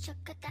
ちょこた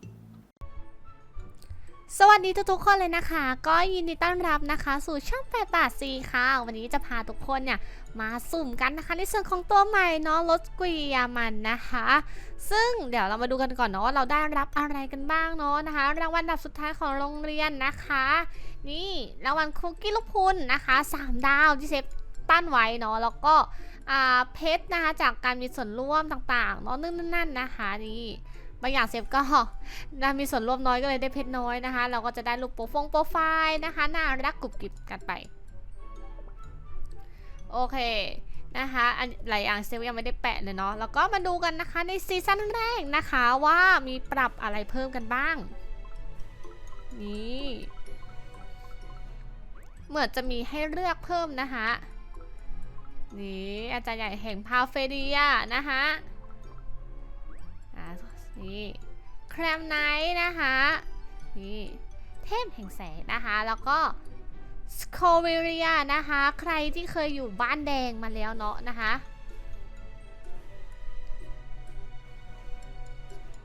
สวัสดีทุกๆคนเลยนะคะ ก็ยินดีต้อนรับนะคะ สู่ช่อง8บาทซีค่ะ วันนี้จะพาทุกคนเนี่ยมาสุ่มกันนะคะ ในส่วนของตัวใหม่เนาะรถกุยามันนะคะ ซึ่งเดี๋ยวเรามาดูกันก่อนเนาะว่าเราได้รับอะไรกันบ้างเนาะนะคะ รางวัลดับสุดท้ายของโรงเรียนนะคะ นี่รางวัลคุกกี้ลูกพุนนะคะ 3 ดาวที่เซฟตั้นไว้เนาะแล้วก็เพชรนะคะจากการมีส่วนร่วมต่างๆเนาะนึ่นนั่นๆนะคะนี่ บางอย่างเซฟก็นะมีส่วนร่วมน้อยก็เลยได้เพชรน้อยนะคะ เราก็จะได้รูปโปรฟงโปรไฟล์นะคะน่ารักกรุบกริบกันไป โอเคนะคะอันหลายอย่างเซลยังไม่ได้แปะเลยเนาะแล้วก็มาดูกันนะคะในซีซั่นแรกนะคะว่ามีปรับอะไรเพิ่มกันบ้าง นี่เหมือนจะมีให้เลือกเพิ่มนะคะนี่อาจารย์ใหญ่แห่งพาเฟเดียนะคะ นี่แครมไนท์นะคะนี่เทพแห่งแสงนะคะ แล้วก็สโคเวเรียนะคะ ใครที่เคยอยู่บ้านแดงมาแล้วเนาะนะคะ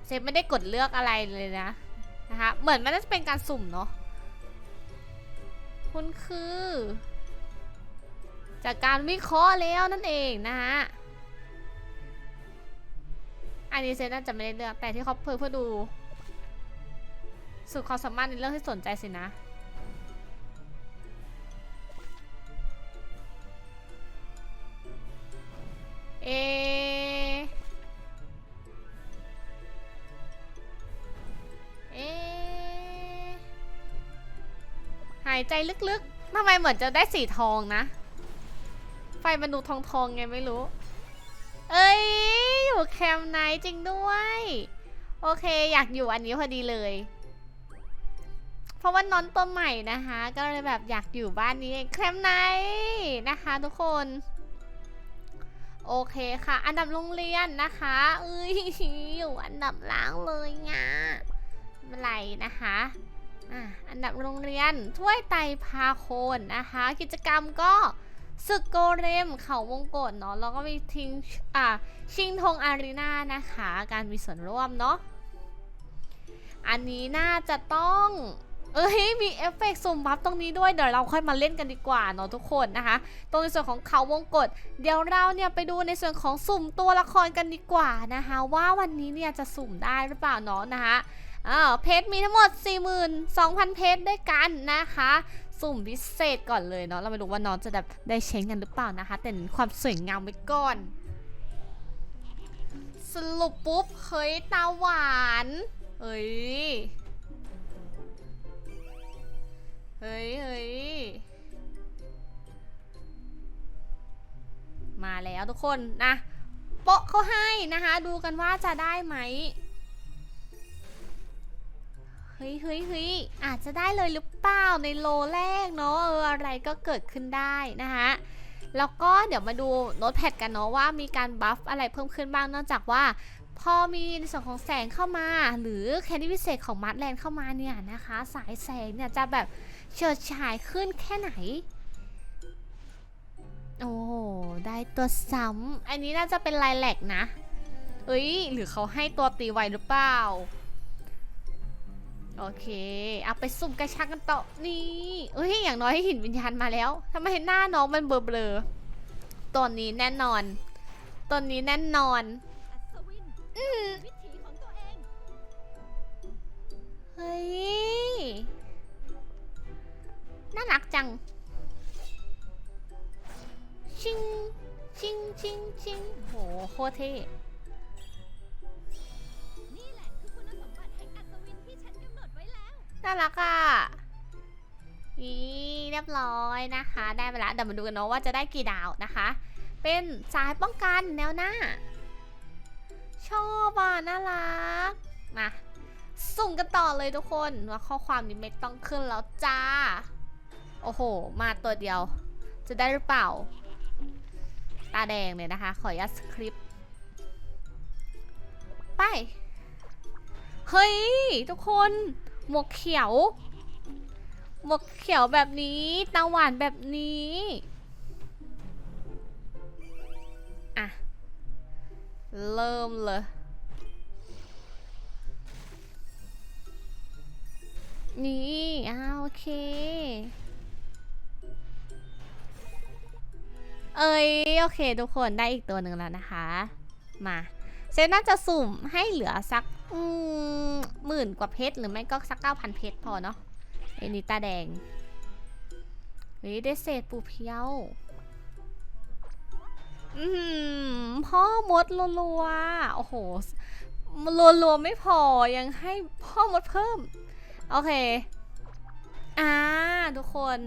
เซฟไม่ได้กดเลือกอะไรเลยนะนะคะเหมือนมันน่าจะเป็นการสุ่มเนาะคุณคือ จากการวิเคราะห์แล้วนั่นเองนะฮะ อันนี้เซฟน่าจะไม่ได้เลือกแต่ที่เขาเพื่อเพื่อดู สุดความสามารถในเรื่องที่สนใจสินะเอะเอะหายใจลึกๆ ทำไมเหมือนจะได้สีทองนะ ไฟมันดูทองๆไงไม่รู้ เอ้ย อยู่แคมป์ไนท์จริงด้วย โอเคอยากอยู่อันนี้พอดีเลย เพราะว่านอนตัวใหม่นะคะ ก็เลยแบบอยากอยู่บ้านนี้เองแคมป์ไนท์นะคะทุกคนโอเคค่ะ อันดับโรงเรียนนะคะเอ้ยอยู่อันดับล่างเลยงะไม่เป็นไรนะคะอะอันดับโรงเรียนถ้วยไตพาโคนนะคะ กิจกรรมก็ ศึกโกเรมเขาวงกตเนาะแล้วก็มีทิ้งอะชิงธงอารีนานะคะ การมีส่วนร่วมเนาะอันนี้น่าจะต้อง เอ้ยมีเอฟเฟกต์สุ่มบัฟตรงนี้ด้วยเดี๋ยวเราค่อยมาเล่นกันดีกว่าเนาะทุกคนนะคะ ตรงในส่วนของเขาวงกตเดี๋ยวเราเนี่ยไปดูในส่วนของสุ่มตัวละครกันดีกว่านะคะ ว่าวันนี้เนี่ยจะสุ่มได้หรือเปล่าเนาะนะคะอ่าเพชรมีทั้งหมด 42,000 เพชรด้วยกันนะคะ สุ่มพิเศษก่อนเลยเนาะเราไปดูว่าน้องจะแบบได้เช้งกันหรือเปล่านะคะ แต่ความสวยงามไว้ก่อน สรุปปุ๊บเฮ้ยตาหวานเฮ้ยเฮ้ยเฮ้ยมาแล้วทุกคนนะโปะเขาให้นะคะ ดูกันว่าจะได้ไหม เฮ้ยเฮ้ยเฮ้ยอาจจะได้เลยหรือเปล่าในโลแรกเนาะเอออะไรก็เกิดขึ้นได้นะคะแล้วก็เดี๋ยวมาดูโน้ตแพดกันเนาะว่ามีการบัฟอะไรเพิ่มขึ้นบ้างนอกจากว่า พอมีในส่วนของแสงเข้ามา หรือแคนดี้พิเศษของมัดแลนเข้ามาเนี่ยนะคะ สายแสงเนี่ยจะแบบเฉิดฉายขึ้นแค่ไหน โอ้โหได้ตัวซ้ำอันนี้น่าจะเป็นลายแหลกนะ เอ้ย หรือเขาให้ตัวตีไวหรือเปล่า โอเคเอาไปสุ่มกระชักกันต่อนี่เฮ้ยอย่างน้อยเห็นวิญญาณมาแล้วทำไมเห็นหน้าน้องมันเบลอเบลอตอนนี้แน่นอนตอนนี้แน่นอนอืมเฮ้ยน่ารักจังชิงชิงชิงชิงโหโคตรเท่ น่ารักอะอีเรียบร้อยนะคะ ได้ไปแล้วเดี๋ยวมาดูกันเนาะว่าจะได้กี่ดาวนะคะ เป็นสายป้องกันแนวหน้า ชอบอะน่ารัก มาสุ่มกันต่อเลยทุกคนว่าข้อความนี้ไม่ต้องขึ้นแล้วจ้า โอ้โห มาตัวเดียว จะได้หรือเปล่า ตาแดงเลยนะคะ ขออนุญาตสคริปต์ไป เฮ้ย ทุกคน หมวกเขียว หมวกเขียวแบบนี้ตาหวานแบบนี้อะเริ่มเลย นี่อ้าวโอเค เอ้ยโอเค ทุกคนได้อีกตัวหนึ่งแล้วนะคะ มาเซนน่าจะสุ่มให้เหลือสัก อืมหมื่นกว่าเพชรหรือไม่ก็สักเก้าพันเพชรพอเนาะเอนนี่ตาแดงเฮ้ยได้เศษปูเพียวอืมพ่อมดรัวๆโอ้โหรัวๆไม่พอยังให้พ่อมดเพิ่ม โอเคอ่าทุกคน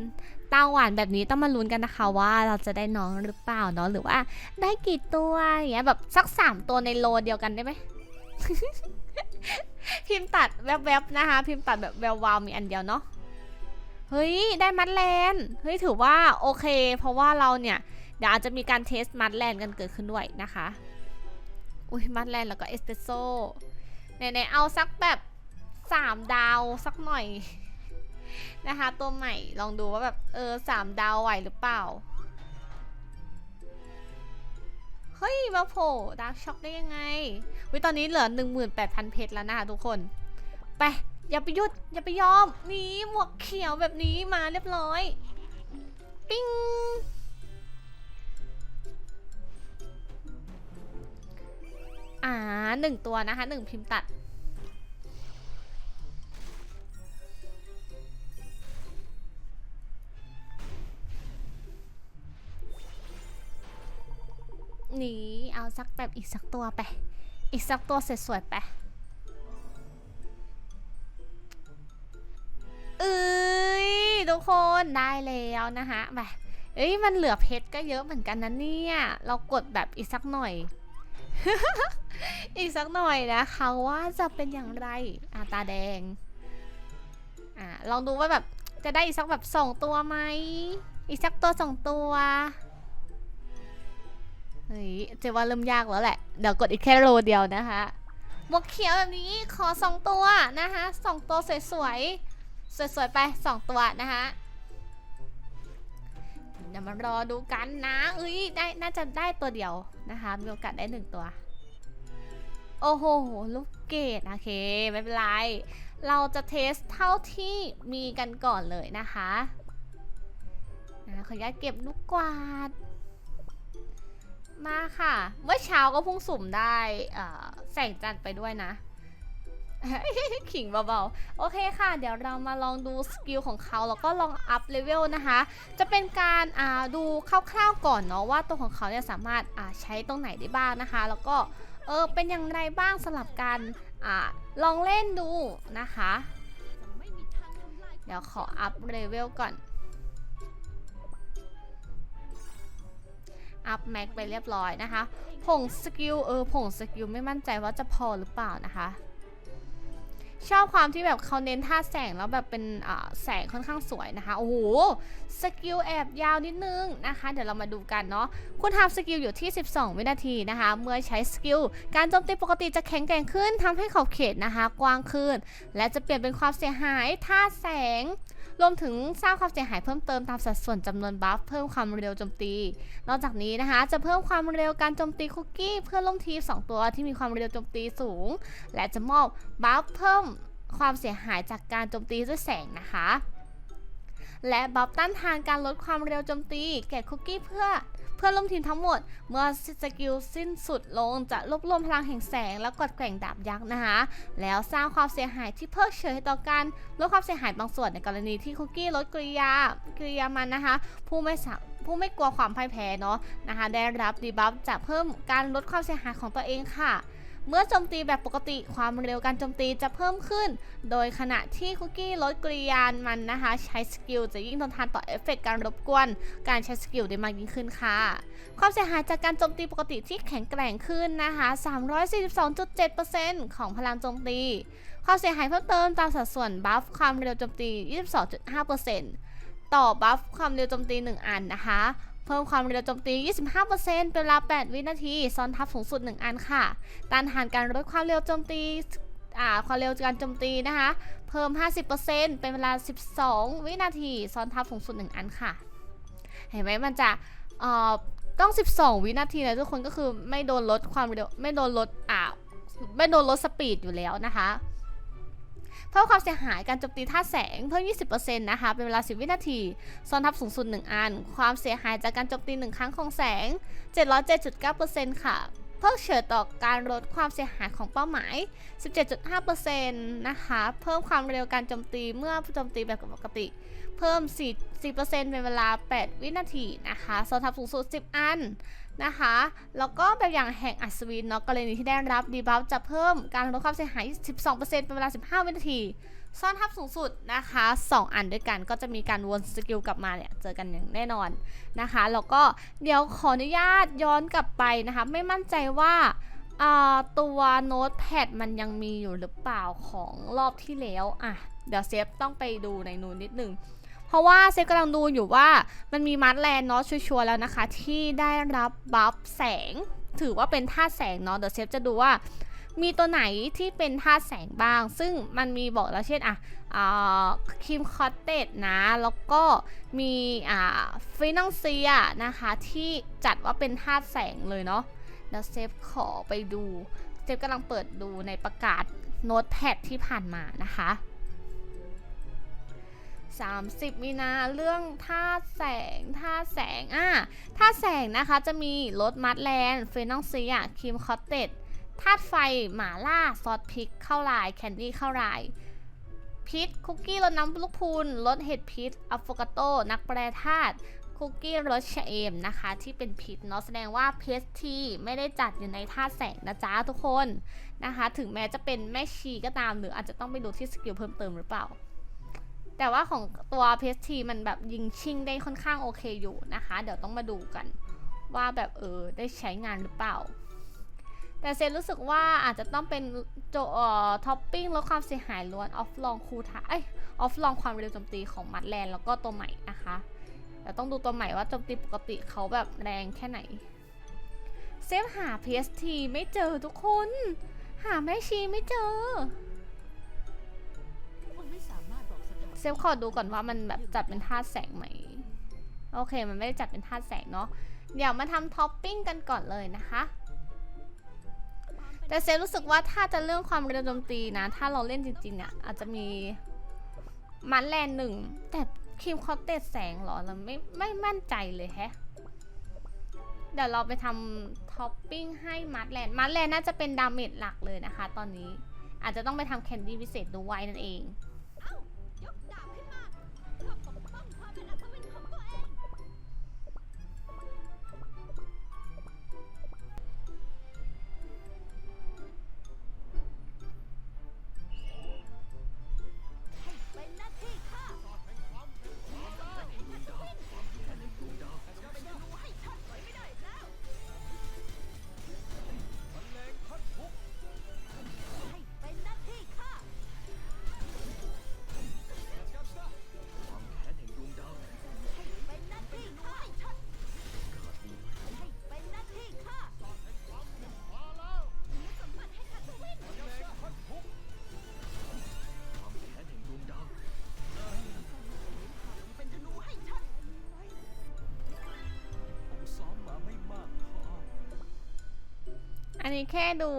ตาหวานแบบนี้ต้องมาลุ้นกันนะคะว่าเราจะได้น้องหรือเปล่าเนาะหรือว่าได้กี่ตัวอย่างเงี้ยแบบสักสามตัวในโลเดียวกันได้ไหม พิมพ์ตัดแวบๆนะคะ พิมพ์ตัดแบบแวววาวมีอันเดียวเนาะเฮ้ย ได้มัดแลนเฮ้ย ถือว่าโอเค เพราะว่าเราเนี่ย เดี๋ยวอาจจะมีการเทสมัดแลนกันเกิดขึ้นด้วยนะคะ อุ้ยมัดแลนแล้วก็เอสเปรสโซ่ไหนๆเอาสักแบบสามดาวสักหน่อย นะคะ ตัวใหม่ลองดูว่าแบบ เออสามดาวไหวหรือเปล่า เฮ้ยมาโผล่ดาร์กช็อกได้ยังไงวิตอนนี้เหลือ 18,000 เพชรแล้วนะคะทุกคน ไป อย่าไปหยุด อย่าไปยอม นี่หมวกเขียวแบบนี้มาเรียบร้อย ปิ้งอ่าหนึ่งตัวนะคะหนึ่งพิมพ์ตัด สักแบบอีกสักตัวไป อีกสักตัวสวยๆไปเอ้ยทุกคนได้แล้วนะคะไปเอ้ยมันเหลือเพชรก็เยอะเหมือนกันนะเนี่ย เรากดแบบอีกสักหน่อย อีกสักหน่อยนะคะว่าจะเป็นอย่างไรอาตาแดงอ่าลองดูว่าแบบจะได้อีกสักแบบสองตัวไหมอีกสักตัวสองตัว เฮ้ยเจว่าเริ่มยากแล้วแหละ เดี๋ยวกดอีกแค่โลเดียวนะคะหมวกเขียวแบบนี้ขอสองตัวนะคะสองตัวสวยๆ สวยๆ ไปสองตัวนะคะเดี๋ยวมารอดูกันนะเอ้ยได้น่าจะได้ตัวเดียวนะคะมีโอกาสได้หนึ่งตัว โอ้โหลูกเกดโอเคไม่เป็นไร เราจะเทสเท่าที่มีกันก่อนเลยนะคะขออนุญาตเก็บลูกกวาด มาค่ะ เมื่อเช้าก็เพุ่งสุ่มได้แสงจันทร์ไปด้วยนะ ขิงเบาๆ โอเคค่ะ เดี๋ยวเรามาลองดูสกิลของเขาแล้วก็ลองอัพเลเวลนะคะ จะเป็นการาดูคร่าวๆก่อนเนาะว่าตัวของเขาเนี่ยสามารถาใช้ตรงไหนได้บ้างนะคะ แล้วก็เออเป็นอย่างไรบ้างสำหรับการอาลองเล่นดูนะคะ เดี๋ยวขออัพเลเวลก่อน อัพแม็กไปเรียบร้อยนะคะ ผงสกิลเออผงสกิลไม่มั่นใจว่าจะพอหรือเปล่านะคะ ชอบความที่แบบเขาเน้นท่าแสงแล้วแบบเป็นแสงค่อนข้างสวยนะคะ โอ้โห สกิลแอบยาวนิดนึงนะคะ เดี๋ยวเรามาดูกันเนาะ คุณทำสกิลอยู่ที่ 12 วินาทีนะคะ เมื่อใช้สกิล การโจมตีปกติจะแข็งแกร่งขึ้นทำให้ขอบเขตนะคะ กว้างขึ้น และจะเปลี่ยนเป็นความเสียหายท่าแสง รวมถึงสร้างความเสียหายเพิ่มเติมตามสัดส่วนจำนวนบัฟเพิ่มความเร็วโจมตี นอกจากนี้นะคะจะเพิ่มความเร็วการโจมตีคุกกี้เพื่อลงทีม2 ตัวที่มีความเร็วโจมตีสูง และจะมอบบัฟเพิ่มความเสียหายจากการโจมตีด้วยแสงนะคะ และบัฟต้านทานการลดความเร็วโจมตีแก่คุกกี้เพื่อ เพื่อนร่วมทีมทั้งหมด เมื่อสกิลสิ้นสุดลงจะรวบรวมพลังแห่งแสงแล้วกดแกว่งดาบยักษ์นะคะ แล้วสร้างความเสียหายที่เพิกเฉยต่อการลดความเสียหายบางส่วนในกรณีที่คุกกี้ลดกริยา กริยามันนะคะ ผู้ไม่สาผู้ไม่กลัวความพ่ายแพ้เนาะนะคะ ได้รับดีบัฟจะเพิ่มการลดความเสียหายของตัวเองค่ะ เมื่อโจมตีแบบปกติความเร็วการโจมตีจะเพิ่มขึ้น โดยขณะที่คุกกี้ลดกริยานมันนะคะ ใช้สกิลจะยิ่งทนทานต่อเอฟเฟกต์การรบกวน การใช้สกิลได้มากยิ่งขึ้นค่ะ ความเสียหายจากการโจมตีปกติที่แข็งแกร่งขึ้นนะคะ 342.7%ของพลังโจมตี ความเสียหายเพิ่มเติมตามสัดส่วนบัฟความเร็วโจมตี 22.5%ต่อบัฟความเร็วโจมตี 1 อันนะคะ เพิ่มความเร็วโจมตี 25%เป็นเวลา 8 วินาที ซ้อนทับสูงสุด 1 อันค่ะ ต้านทานการลดความเร็วโจมตีความเร็วการโจมตีนะคะ เพิ่ม 50%เป็นเวลา 12 วินาที ซ้อนทับสูงสุด 1 อันค่ะ เห็นไหมมันจะต้อง 12 วินาทีนะทุกคนก็คือไม่โดนลดความเร็วไม่โดนลดอ่าไม่โดนลดสปีดอยู่แล้วนะคะ เพิ่มความเสียหายการโจมตีท่าแสงเพิ่ม 20%นะคะ เป็นเวลา 10 วินาที ซ้อนทับสูงสุด 1 อัน ความเสียหายจากการโจมตี 1 ครั้งของแสง 707.9%ค่ะ เพิ่มเฉยต่อการลดความเสียหายของเป้าหมาย 17.5%นะคะ เพิ่มความเร็วการโจมตีเมื่อโจมตีแบบปกติ เพิ่ม 4 4%เป็นเวลา 8 วินาทีนะคะซ้อนทับสูงสุด 10 อันนะคะ แล้วก็แบบอย่างแห่งอัศวินเนาะกรณีที่ได้รับดีบัฟจะเพิ่มการลดความเสียหาย 12%เป็นเวลา 15 วินาที ซ่อนทับสูงสุดนะคะ 2 อันด้วยกันก็จะมีการวนสกิลกลับมาเนี่ยเจอกันอย่างแน่นอนนะคะแล้วก็เดี๋ยวขออนุญาตย้อนกลับไปนะคะ ไม่มั่นใจว่าตัวโน้ตแพดมันยังมีอยู่หรือเปล่าของรอบที่แล้วอะเดี๋ยวเซฟต้องไปดูในนูนนิดนึงเพราะว่าเซฟกำลังดูอยู่ว่ามันมีมัดแลนเนาะชัวร์ๆแล้วนะคะ ที่ได้รับบัฟแสง ถือว่าเป็นท่าแสงเนาะเดี๋ยวเซฟจะดูว่า มีตัวไหนที่เป็นธาตุแสงบ้าง ซึ่งมันมีบอกแล้วเช่นอะครีมคอตเตดนะ แล้วก็มีอ่าฟินังเซียนะคะ ที่จัดว่าเป็นธาตุแสงเลยเนาะเดี๋ยวเซฟขอไปดูเซฟกำลังเปิดดูในประกาศโน้ตแพดที่ผ่านมานะคะ30 มีนาเรื่องท่าตุแสงท่าตุแสงอะท่าตุแสงนะคะจะมีรสมัดแลนเฟนองเซียครีมคอตเตด ธาตุไฟหมาล่าซอสพริกข้าวลาย แคนดี้ข้าวลายพิษคุกกี้รสน้ำลูกพูนรสเห็ดพิษอะโฟกาโต นักแปรธาตุคุกกี้รสชะเอมนะคะ ที่เป็นพิษเนาะแสดงว่าเพสทีไม่ได้จัดอยู่ในธาตุแสงนะจ๊ะทุกคนนะคะ ถึงแม้จะเป็นแม่ชีก็ตามหรืออาจจะต้องไปดูที่สกิลเพิ่มเติมหรือเปล่า แต่ว่าของตัวเพสทีมันแบบยิงชิงได้ค่อนข้างโอเคอยู่นะคะ เดี๋ยวต้องมาดูกัน ว่าแบบเออได้ใช้งานหรือเปล่า แต่เซนรู้สึกว่าอาจจะต้องเป็นโจเอ่อท็อปปิ้งลดความเสียหายล้วน ออฟลองคูทาเอ้ยออฟลองความเร็วโจมตีของมัดแลนแล้วก็ตัวใหม่นะคะแต่ต้องดูตัวใหม่ว่าโจมตีปกติเขาแบบแรงแค่ไหน เซฟหา PST ไม่เจอทุกคน หาแม่ชีไม่เจอ เซฟขอดูก่อนว่ามันแบบจัดเป็นธาตุแสงไหม โอเค มันไม่ได้จัดเป็นธาตุแสงเนาะเดี๋ยวมาทำท็อปปิ้งกันก่อนเลยนะคะ แต่เซฟรู้สึกว่าถ้าจะเรื่องความเร็วโจมตีนะ ถ้าเราเล่นจริงๆเนี่ยอาจจะมีมันแลนหนึ่ง แต่ครีมเขาเตะแสงเหรอเราไม่ไม่มั่นใจเลยแฮะ เดี๋ยวเราไปทำท็อปปิ้งให้มัดแลนมัดแลนน่าจะเป็นดาเมจหลักเลยนะคะ ตอนนี้อาจจะต้องไปทำแคนดี้พิเศษดูไว้นั่นเอง นนี้แค่ดู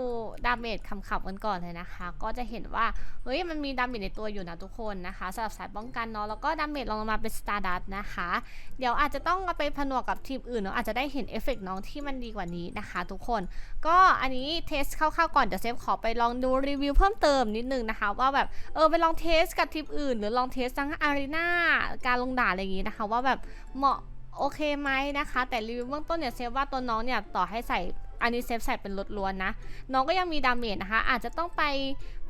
ดาเมจคำขับกันก่อนเลยนะคะ ก็จะเห็นว่า เฮ้ย มันมีดาเมจในตัวอยู่นะทุกคนนะคะสำหรับสายป้องกันเนาะ แล้วก็ดาเมจลงมาเป็นสตาร์ดัตนะคะ เดี๋ยวอาจจะต้องเอาไปผนวกกับทีมอื่นเนาะ อาจจะได้เห็นเอฟเฟกต์น้องที่มันดีกว่านี้นะคะทุกคน ก็อันนี้เทสคร่าวๆก่อน เดี๋ยวเซฟขอไปลองดูรีวิวเพิ่มเติมนิดนึงนะคะ ว่าแบบ เออ ไปลองเทสกับทีมอื่น หรือลองเทสทั้งอารีนาการลงด่าอะไรอย่างงี้นะคะ ว่าแบบเหมาะโอเคไหมนะคะ แต่รีวิวเบื้องต้นเนี่ยเซฟว่าตัวน้องเนี่ยต่อให้ใส่ อันนี้เซฟใส่เป็นรถล้วนนะ น้องก็ยังมีดาเมจนะคะ อาจจะต้องไป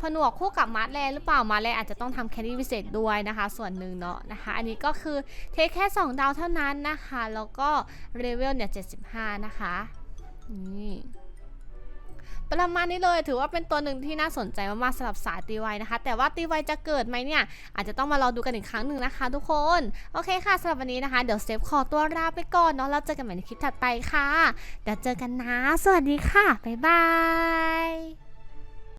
ผนวกคู่กับมาร์ทแลนหรือเปล่ามาร์ทแลนอาจจะต้องทำแครี่พิเศษด้วยนะคะ ส่วนหนึ่งเนาะนะคะ อันนี้ก็คือเทคแค่ 2 ดาวเท่านั้นนะคะ แล้วก็เลเวลเนี่ย75 นะคะนี่ ประมาณนี้เลยถือว่าเป็นตัวหนึ่งที่น่าสนใจมากๆสำหรับสายตีไวนะคะ แต่ว่าตีไวจะเกิดไหมเนี่ยอาจจะต้องมารอดูกันอีกครั้งหนึ่งนะคะ ทุกคนโอเคค่ะสำหรับวันนี้นะคะเดี๋ยวเซฟขอตัวลาไปก่อนเนาะแล้วเจอกันใหม่ในคลิปถัดไปค่ะเดี๋ยวเจอกันนะ สวัสดีค่ะบ๊ายบาย